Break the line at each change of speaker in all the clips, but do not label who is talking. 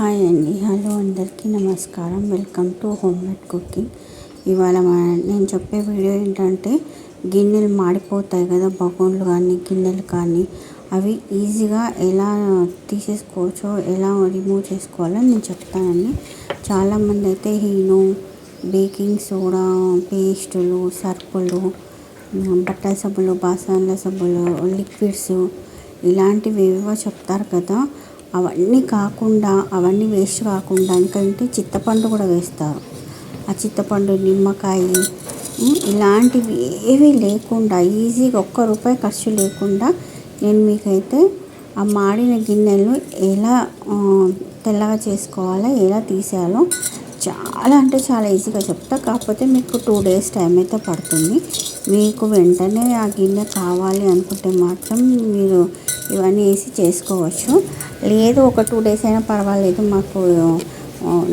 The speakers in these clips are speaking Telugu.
హాయ్ అండి. హలో అందరికీ నమస్కారం. Welcome to home made cooking. ఇవాళ నేను చెప్పే వీడియో ఏంటంటే గిన్నెలు మాడిపోతాయి కదా బగోన్లు కానీ గిన్నెలు కానీ అవి ఈజీగా ఎలా తీసేసుకోవచ్చో ఎలా రిమూవ్ చేసుకోవాలో నేను చెప్తానండి. చాలామంది అయితే హీను బేకింగ్ సోడా పేస్టులు సర్పులు బట్టల సబ్బులు బాసన్ల సబ్బులు లిక్విడ్స్ ఇలాంటివి ఏవో చెప్తారు కదా. అవన్నీ కాకుండా అవన్నీ వేస్ట్ కాకుండా ఎందుకంటే చింతపండు కూడా వేస్తారు. ఆ చింతపండు నిమ్మకాయ ఇలాంటివి ఏవి లేకుండా ఈజీగా ఒక్క రూపాయి ఖర్చు లేకుండా నేను మీకైతే ఆ మాడిన గిన్నెలు ఎలా తెల్లగా చేసుకోవాలో ఎలా తీసేయాలో చాలా అంటే చాలా ఈజీగా చెప్తా. కాకపోతే మీకు టూ డేస్ టైం అయితే పడుతుంది. మీకు వెంటనే ఆ గిన్నె కావాలి అనుకుంటే మాత్రం మీరు ఇవన్నీ వేసి చేసుకోవచ్చు. లేదు ఒక టూ డేస్ అయినా పర్వాలేదు. మాకు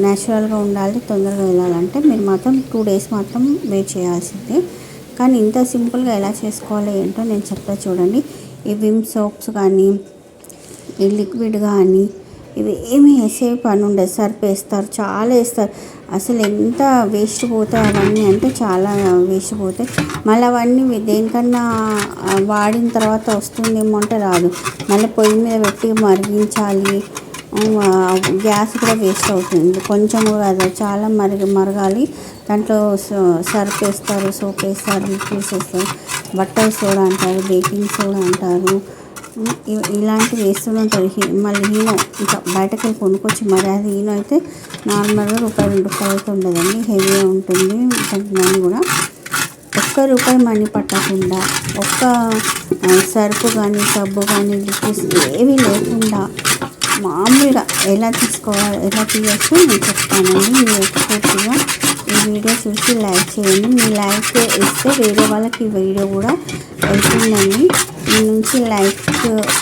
న్యాచురల్గా ఉండాలి తొందరగా వెళ్ళాలంటే మీరు మాత్రం టూ డేస్ మాత్రం వెయిట్ చేయాల్సిందే. కానీ ఇంత సింపుల్గా ఎలా చేసుకోవాలి ఏంటో నేను చెప్తా చూడండి. ఈ విమ్ సోప్స్ కానీ ఈ లిక్విడ్ కానీ ఇవి ఏమి వేసే పని ఉండదు. సర్ఫ్ వేస్తారు. చాలా వేస్తారు. అసలు ఎంత వేస్ట్ పోతాయి అవన్నీ అంటే చాలా వేస్ట్ పోతాయి. మళ్ళీ అవన్నీ దేనికన్నా వాడిన తర్వాత వస్తుందేమో అంటే రాదు. మళ్ళీ పొయ్యి మీద పెట్టి మరిగించాలి. గ్యాస్ కూడా వేస్ట్ అవుతుంది. కొంచెం కూడా చాలా మరిగి మరగాలి. దాంట్లో సర్ఫ్ వేస్తారు సోప్ వేస్తారు లిక్విడ్స్ వేస్తారు. బట్టర్ సోడా అంటారు బేకింగ్ సోడా అంటారు. ఇలాంటివి వేస్తూనే ఉంటారు మళ్ళీ హీనో ఇంకా బయటకు వెళ్ళి కొనుక్కొచ్చి మరి అది హీనో అయితే నార్మల్గా రూపాయి రెండు రూపాయలు అయితే ఉండదండి హెవీగా ఉంటుంది మనీ కూడా. ఒక్క రూపాయి మనీ పట్టకుండా ఒక్క సరుపు కానీ సబ్బు కానీ లిక్విడ్స్ ఏవి లేకుండా మామూలుగా ఎలా తీసుకోవాలి ఎలా తీయచ్చు నేను చెప్తానండి. మీరు పూర్తిగా ఈ వీడియో చూసి లైక్ చేయండి. మీ లైక్ ఇస్తే వేరే వాళ్ళకి ఈ వీడియో కూడా వెళ్తుందండి. నుంచి లైక్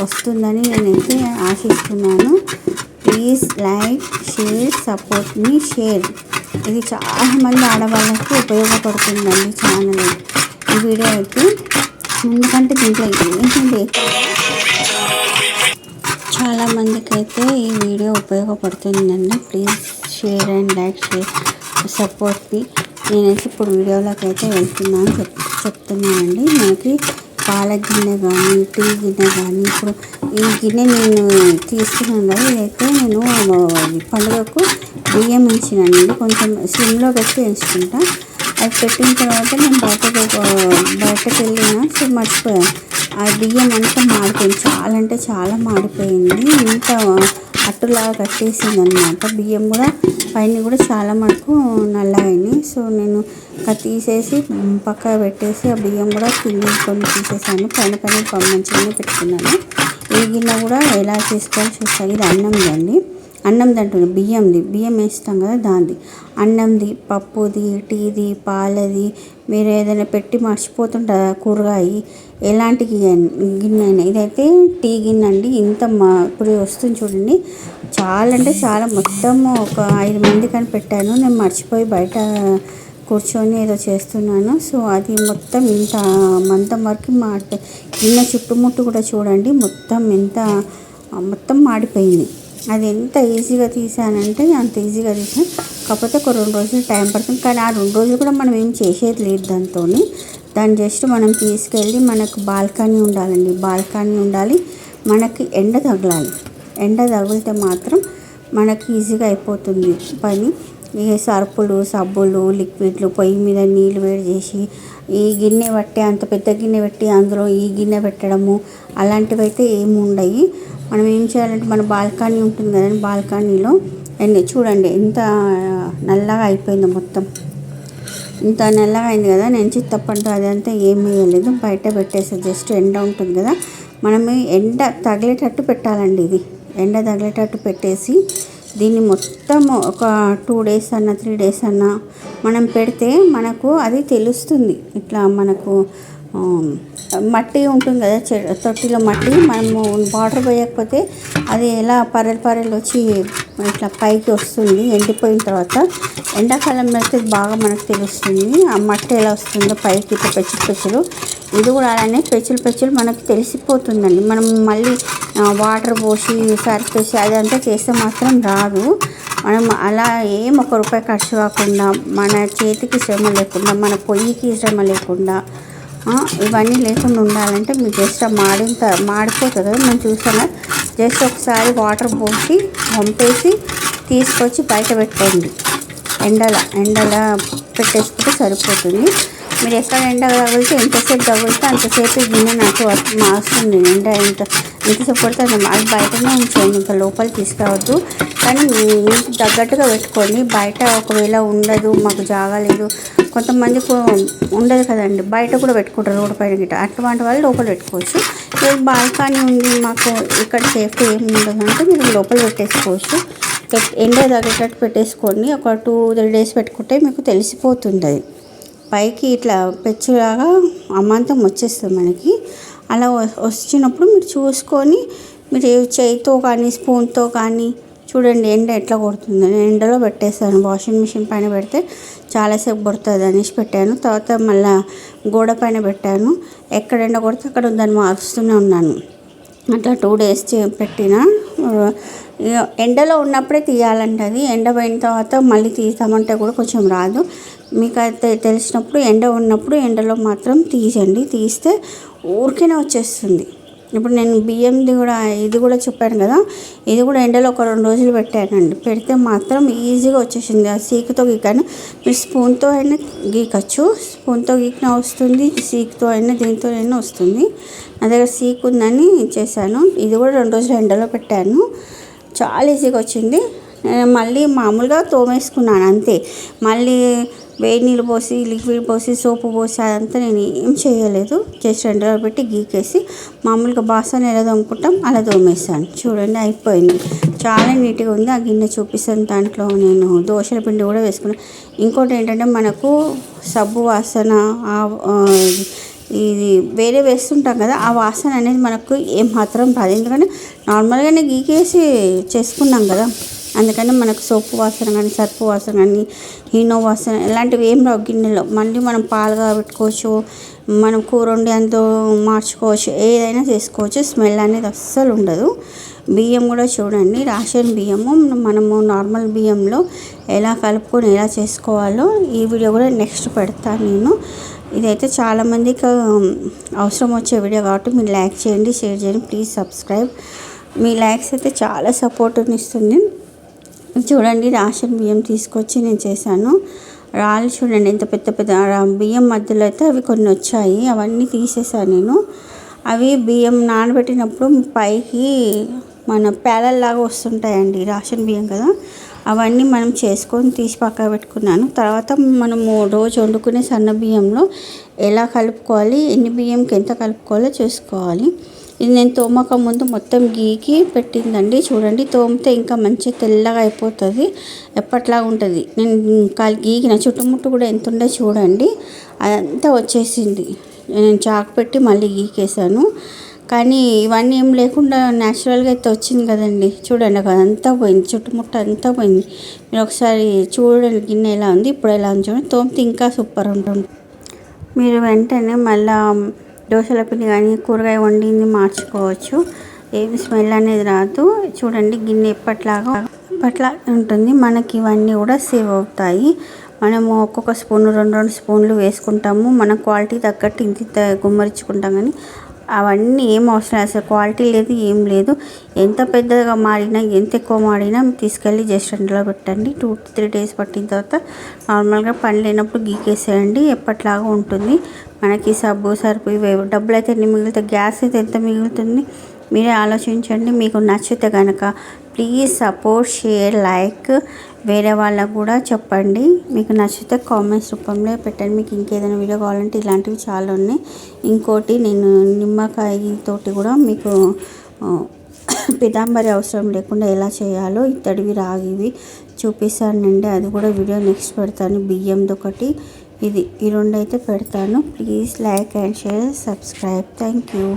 వస్తుందని నేనైతే ఆశిస్తున్నాను. ప్లీజ్ లైక్ షేర్ సపోర్ట్ మీ షేర్. ఇది చాలా మంది ఆడవాళ్ళకి ఉపయోగపడుతుందండి ఛానల్. ఈ వీడియో అయితే ఎందుకంటే దీంట్లో ఏంటంటే చాలామందికి అయితే ఈ వీడియో ఉపయోగపడుతుందండి. Please share and like share సపోర్ట్ని నేనైతే ఇప్పుడు వీడియోలోకి అయితే వెళ్తున్నాను చెప్ చెప్తున్నానండి. మనకి పాల గిన్నె కానీ టీ గిన్నె కానీ ఇప్పుడు ఈ గిన్నె నేను తీసుకున్నాను. కదా నేను పండుగకు బియ్యం ఉంచినండి కొంచెం స్లిమ్లో పెట్టి వేసుకుంటా. అది పెట్టిన తర్వాత నేను బయటకు బయటకు వెళ్ళినా సో మర్చిపోయాను. ఆ బియ్యం అంతా మాడిపోయింది. చాలా అంటే చాలా మాడిపోయింది. ఇంత అట్టులాగా కట్టేసింది అనమాట బియ్యం కూడా పైన కూడా చాలా మటుకు నల్లగైనాయి. సో నేను తీసేసి పక్క పెట్టేసి ఆ బియ్యం కూడా కింద కొన్ని తీసేసాను. పైన పైన మంచిగానే పెట్టుకున్నాను. ఈ గిన్నె కూడా ఎలా చేసుకోవాలో చూస్తాను ఇది అన్నం అండి అన్నం అంటున్నాను బియ్యంది. బియ్యం వేస్తాం కదా దాంది. అన్నంది పప్పుది టీది పాలది మీరు ఏదైనా పెట్టి మర్చిపోతుంటా కూరగాయ. ఎలాంటి గిన్నె అయినా ఇదైతే టీ గిన్నె అండి ఇంత మా ఇప్పుడు వస్తుంది చూడండి. చాలా అంటే చాలా మొత్తం ఒక ఐదు మంది కానీ పెట్టాను. నేను మర్చిపోయి బయట కూర్చొని ఏదో చేస్తున్నాను. సో అది మొత్తం ఇంత మంతం వరకు మాడిపోయి గిన్నె చుట్టుముట్టు కూడా చూడండి. మొత్తం ఎంత మొత్తం మాడిపోయింది. అది ఎంత ఈజీగా తీసానంటే అంత ఈజీగా తీసాను. కాకపోతే ఒక రెండు రోజులు టైం పడుతుంది. కానీ ఆ రెండు రోజులు కూడా మనం ఏం చేసేది లేదు దాంతో దాన్ని జస్ట్ మనం తీసుకెళ్ళి మనకు బాల్కనీ ఉండాలండి. బాల్కనీ ఉండాలి. మనకి ఎండ తగలాలి. ఎండ తగిలితే మాత్రం మనకి ఈజీగా అయిపోతుంది పని. ఈ సర్పులు సబ్బులు లిక్విడ్లు పొయ్యి మీద నీళ్ళు వేడి చేసి ఈ గిన్నె పట్టి అంత పెద్ద గిన్నె పెట్టి అందులో ఈ గిన్నె పెట్టడము అలాంటివి అయితే ఏమి ఉండవు మనం ఏం చేయాలంటే మన బాల్కనీ ఉంటుంది కదండి బాల్కనీలో. అండి చూడండి ఎంత నల్లగా అయిపోయిందో మొత్తం. ఇంత నల్లగా అయింది కదా నేను చిత్తపండు అదంతా ఏం వేయలేదు. బయట పెట్టేసా జస్ట్ ఎండ ఉంటుంది కదా. మనం ఎండ తగిలేటట్టు పెట్టాలండి ఇది. ఎండ తగిలేటట్టు పెట్టేసి దీన్ని మొత్తం ఒక టూ డేస్ అన్న త్రీ డేస్ అన్న మనం పెడితే మనకు అది తెలుస్తుంది. ఇట్లా మనకు మట్టి ఉంటుంది కదా చె తొట్టిలో మట్టి మనము వాటర్ పోయకపోతే అది ఎలా పరెలు పరెలు వచ్చి ఇట్లా పైకి వస్తుంది ఎండిపోయిన తర్వాత ఎండాకాలం అయితే బాగా మనకు తెలుస్తుంది ఆ మట్టి ఎలా వస్తుందో పైకి ఇట్లా పెచ్చులు పెచ్చులు. ఇది కూడా అలానే పెచ్చులు పెచ్చులు మనకు తెలిసిపోతుందండి. మనం మళ్ళీ వాటర్ పోసి సరిపేసి అదంతా చేస్తే మాత్రం రాదు. మనం అలా ఏం ఒక రూపాయి ఖర్చు కాకుండా మన చేతికి శ్రమ లేకుండా మన పొయ్యికి శ్రమ లేకుండా ఇవన్నీ లేకుండా ఉండాలంటే మీరు జస్ట్ ఆ మాడిన త- మాడిపోతుంది మేము మనం జస్ట్ ఒకసారి వాటర్ పోసి పంపేసి తీసుకొచ్చి బయట పెట్టండి. ఎండల ఎండల పెట్టేసుకుంటే సరిపోతుంది. మీరు ఎక్కడ ఎండ తగిలితే ఎంతసేపు తగిలితే అంతసేపు గిన్నె నాకు వస్తు- మాస్తుంది. ఎండ ఎంత ఎంతసేపు పడితే అది బయటనే ఉంచండి. ఇంకా లోపల తీసుకురావద్దు. కానీ మీ- మీకు తగ్గట్టుగా పెట్టుకోండి. బయట ఒకవేళ ఉండదు మాకు జాగాలేదు కొంతమంది కొంతమందికి ఉండదు కదండి. బయట కూడా పెట్టుకుంటారు రోడ్డు పైన గిట్ట. అటువంటి వాళ్ళు లోపల పెట్టుకోవచ్చు. లేదు బాల్కనీ ఉంది మాకు ఇక్కడ సేఫ్టీ ఏమి ఉండదు అంటే మీరు లోపల పెట్టేసుకోవచ్చు. ఎండ తగ్గేటట్టు పెట్టేసుకోండి. ఒక టూ త్రీ డేస్ పెట్టుకుంటే మీకు తెలిసిపోతుంది అది పైకి ఇట్లా పెచ్చులాగా అమాంతం వచ్చేస్తుంది మనకి. అలా వ- వచ్చినప్పుడు మీరు చూసుకొని మీరు చేయితో కానీ స్పూన్తో కానీ చూడండి ఎండ ఎట్లా కొడుతుంది. నేను ఎండలో పెట్టేస్తాను వాషింగ్ మిషన్ పైన పెడితే చాలాసేపు పడుతుంది అనేసి పెట్టాను. తర్వాత మళ్ళీ గోడ పైన పెట్టాను. ఎక్కడ ఎండ కొడితే అక్కడ దాన్ని మారుస్తూనే ఉన్నాను. అట్లా టూ డేస్ పెట్టిన. ఎండలో ఉన్నప్పుడే తీయాలంట అది. ఎండ పోయిన తర్వాత మళ్ళీ తీస్తామంటే కూడా కొంచెం రాదు. మీకు అయితే తెలిసినప్పుడు ఎండ ఉన్నప్పుడు ఎండలో మాత్రం తీయండి. తీస్తే ఊరికేనే వచ్చేస్తుంది. ఇప్పుడు నేను బియ్యంది కూడా ఇది కూడా చెప్పాను కదా ఇది కూడా ఎండలో ఒక రెండు రోజులు పెట్టానండి. పెడితే మాత్రం ఈజీగా వచ్చేసింది. ఆ సీకుతో గీకాను. మీరు స్పూన్తో అయినా గీకచ్చు. స్పూన్తో గీకినా వస్తుంది సీకుతో అయినా దీంతో అయినా వస్తుంది. నా దగ్గర సీక్ ఉందని చేశాను. ఇది కూడా రెండు రోజులు ఎండలో పెట్టాను. చాలా ఈజీగా వచ్చింది. నేను మళ్ళీ మామూలుగా తోమేసుకున్నాను అంతే. మళ్ళీ వేడి నీళ్ళు పోసి లిక్విడ్ పోసి సోపు పోసి అదంతా నేను ఏం చేయలేదు. జస్ట్ ఎండలో పెట్టి గీకేసి మామూలుగా బాసన ఎలా తోముకుంటాం అలా తోమేసాను చూడండి అయిపోయింది. చాలా నీట్గా ఉంది. ఆ గిన్నె చూపిస్తాను దాంట్లో నేను దోశల పిండి కూడా వేసుకున్నాను ఇంకోటి ఏంటంటే మనకు సబ్బు వాసన ఇది వేరే వేస్తుంటాం కదా ఆ వాసన అనేది మనకు ఏం మాత్రం రాదు ఎందుకంటే నార్మల్గానే గీకేసి చేసుకున్నాం కదా. అందుకని మనకు సోపు వాసన కానీ సర్పు వాసన కానీ హీనో వాసన ఇలాంటివి ఏం రావు గిన్నెలో. మళ్ళీ మనం పాలుగా పెట్టుకోవచ్చు మనం కూర వండి అంతో మార్చుకోవచ్చు ఏదైనా చేసుకోవచ్చు. స్మెల్ అనేది అస్సలు ఉండదు. బియ్యం కూడా చూడండి రేషన్ బియ్యము. మనము నార్మల్ బియ్యంలో ఎలా కలుపుకొని ఎలా చేసుకోవాలో ఈ వీడియో కూడా నెక్స్ట్ పెడతాను నేను. ఇదైతే చాలామందికి అవసరం వచ్చే వీడియో కాబట్టి మీరు లైక్ చేయండి షేర్ చేయండి. Please subscribe. మీ లైక్స్ అయితే చాలా సపోర్ట్ని ఇస్తుంది. చూడండి రేషన్ బియ్యం తీసుకొచ్చి నేను చేశాను. రాళ్ళు చూడండి ఎంత పెద్ద పెద్ద బియ్యం మధ్యలో అయితే అవి కొన్ని వచ్చాయి. అవన్నీ తీసేసాను నేను. అవి బియ్యం నానబెట్టినప్పుడు పైకి మన పేలల్లాగా వస్తుంటాయండి రేషన్ బియ్యం కదా. అవన్నీ మనం చేసుకొని తీసి పక్కన పెట్టుకున్నాను. తర్వాత మనము రోజు వండుకునే సన్న బియ్యంలో ఎలా కలుపుకోవాలి ఎన్ని బియ్యంకి ఎంత కలుపుకోవాలో చూసుకోవాలి. ఇది నేను తోమక ముందు మొత్తం గీకి పెట్టిందండి. చూడండి తోమితే ఇంకా మంచిగా తెల్లగా అయిపోతుంది. ఎప్పట్లాగా ఉంటుంది? నేను కాలు గీకిన చుట్టుముట్టు కూడా ఎంత ఉందో చూడండి. అదంతా వచ్చేసింది. నేను చాకు పెట్టి మళ్ళీ గీకేసాను కానీ ఇవన్నీ ఏం లేకుండా న్యాచురల్గా అయితే వచ్చింది కదండి. చూడండి అదంతా అంతా పోయింది. చుట్టుముట్ట అంతా పోయింది. మీరు ఒకసారి చూడండి గిన్నె ఎలా ఉంది ఇప్పుడు ఎలా ఉంది. చూడండి తోమితే ఇంకా సూపర్ ఉంటుంది. మీరు వెంటనే మళ్ళీ దోశల పిండి కానీ కూరగాయ వండింది మార్చుకోవచ్చు. ఏమి స్మెల్ అనేది రాదు. చూడండి గిన్నె ఎప్పట్లాగా ఎప్పట్లా ఉంటుంది. మనకి ఇవన్నీ కూడా సేవ్ అవుతాయి. మనము ఒక్కొక్క స్పూన్ రెండు రెండు స్పూన్లు వేసుకుంటాము. మన క్వాలిటీ తగ్గట్టు ఇంత గుమ్మరించుకుంటాం కానీ అవన్నీ ఏం అవసరం అసలు క్వాలిటీ లేదు ఏం లేదు. ఎంత పెద్దగా మాడినా ఎంత ఎక్కువ మాడినా తీసుకెళ్ళి జస్ట్ ఎండలో పెట్టండి. టూ త్రీ డేస్ పట్టిన తర్వాత నార్మల్గా పని లేనప్పుడు గీకేసేయండి. ఎప్పట్లాగా ఉంటుంది. మనకి సబ్బు సరుపు ఇవి డబ్బులు అయితే ఎన్ని మిగులుతాయి? గ్యాస్ అయితే ఎంత మిగులుతుంది? మీరే ఆలోచించండి. మీకు నచ్చితే కనుక ప్లీజ్ సపోర్ట్ షేర్ లైక్ వేరే వాళ్ళకు కూడా చెప్పండి. మీకు నచ్చితే కామెంట్స్ రూపంలో పెట్టండి. మీకు ఇంకేదైనా వీడియో కావాలంటే ఇలాంటివి చాలా ఉన్నాయి. ఇంకోటి నేను నిమ్మకాయ తోటి కూడా మీకు పిదాంబరి పితాంబరి అవసరం లేకుండా ఎలా చేయాలో ఇత్తడివి రాగివి చూపిస్తానండి అది కూడా వీడియో నెక్స్ట్ పెడతాను. బియ్యంది ఒకటి. ఇది ఈ రెండు అయితే పెడతాను. Please like and share subscribe. Thank you.